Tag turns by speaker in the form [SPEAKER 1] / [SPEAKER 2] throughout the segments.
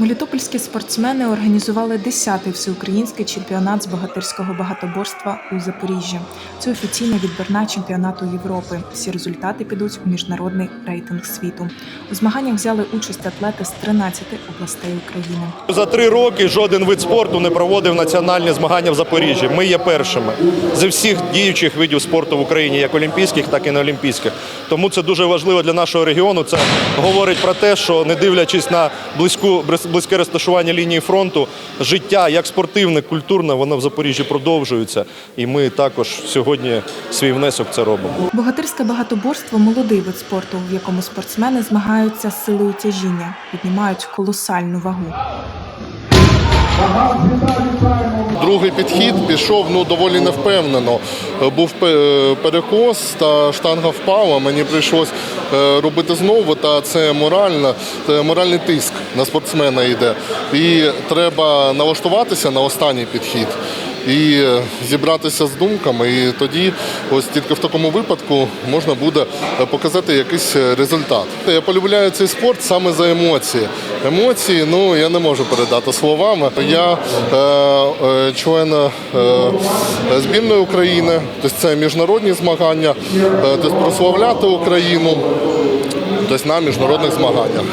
[SPEAKER 1] Мелітопольські спортсмени організували 10-й всеукраїнський чемпіонат з богатирського багатоборства у Запоріжжі. Це офіційна відбірна чемпіонату Європи. Всі результати підуть у міжнародний рейтинг світу. У змаганнях взяли участь атлети з 13 областей України.
[SPEAKER 2] За три роки жоден вид спорту не проводив національні змагання в Запоріжжі. Ми є першими зі всіх діючих видів спорту в Україні, як олімпійських, так і неолімпійських. Тому це дуже важливо для нашого регіону. Це говорить про те, що не дивлячись на близьку близьке розташування лінії фронту, життя як спортивне, культурне, воно в Запоріжжі продовжується. І ми також сьогодні свій внесок це робимо.
[SPEAKER 1] Богатирське багатоборство молодий вид спорту, в якому спортсмени змагаються з силою тяжіння, піднімають колосальну вагу.
[SPEAKER 3] Другий підхід пішов ну доволі невпевнено. Був перекос та штанга впала. Мені прийшлось е, робити знову. Та це морально, це моральний тиск на спортсмена йде. І треба налаштуватися на останній підхід і е, зібратися з думками. І тоді, ось тільки в такому випадку, можна буде е, показати якийсь е, результат. Я полюбляю цей спорт саме за емоції. Емоції, ну я не можу передати словами. Я е, е, член е, збірної України, тобто це міжнародні змагання, тобто прославляти Україну. Тобто на міжнародних змаганнях.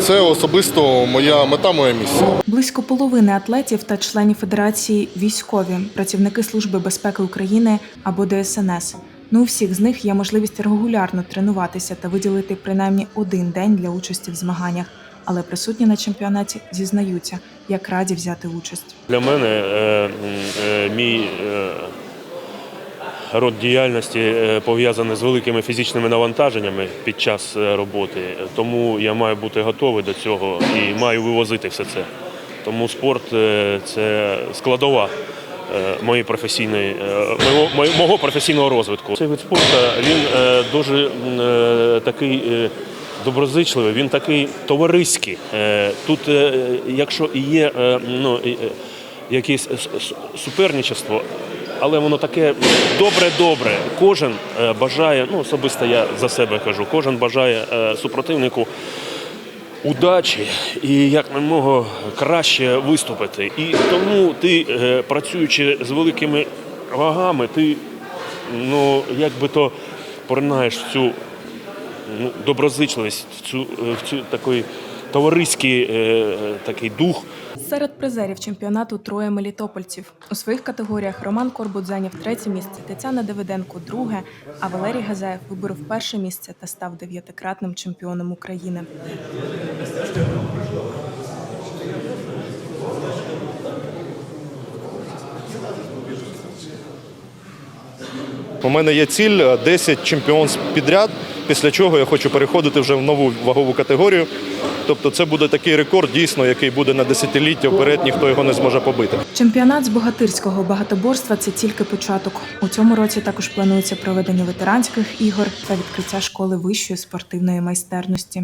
[SPEAKER 3] Це особисто моя мета, моя місія.
[SPEAKER 1] Близько половини атлетів та членів федерації військові, працівники Служби безпеки України або ДСНС. Ну, у всіх з них є можливість регулярно тренуватися та виділити принаймні один день для участі в змаганнях. Але присутні на чемпіонаті зізнаються, як раді взяти участь.
[SPEAKER 4] Для мене е, е, мій е, род діяльності е, пов'язаний з великими фізичними навантаженнями під час е, роботи, тому я маю бути готовий до цього і маю вивозити все це. Тому спорт е, це складова моєї професійної, мого, професійного розвитку. Цей вид спорту він дуже такий. Доброзичливий, він такий товариський. Тут, якщо і є ну, якесь суперничество, але воно таке добре-добре. Кожен е, бажає, ну особисто я за себе кажу, кожен бажає е, супротивнику удачі і як якомога краще виступити. І тому ти, е, працюючи з великими вагами, ти ну, як би то поринаєш цю ну, доброзичливість, в цю, в цю такий товариський е, такий дух.
[SPEAKER 1] Серед призерів чемпіонату троє мелітопольців. У своїх категоріях Роман Корбут зайняв третє місце, Тетяна Давиденко друге, а Валерій Газаєв виборов перше місце та став дев'ятикратним чемпіоном України.
[SPEAKER 2] У мене є ціль е, 10 чемпіонств підряд, після чого я хочу переходити вже в нову вагову категорію. Тобто це буде такий рекорд, дійсно, який буде на десятиліття вперед, ніхто його не зможе побити.
[SPEAKER 1] Чемпіонат з богатирського багатоборства це тільки початок. У цьому році також планується проведення ветеранських ігор та відкриття школи вищої спортивної майстерності.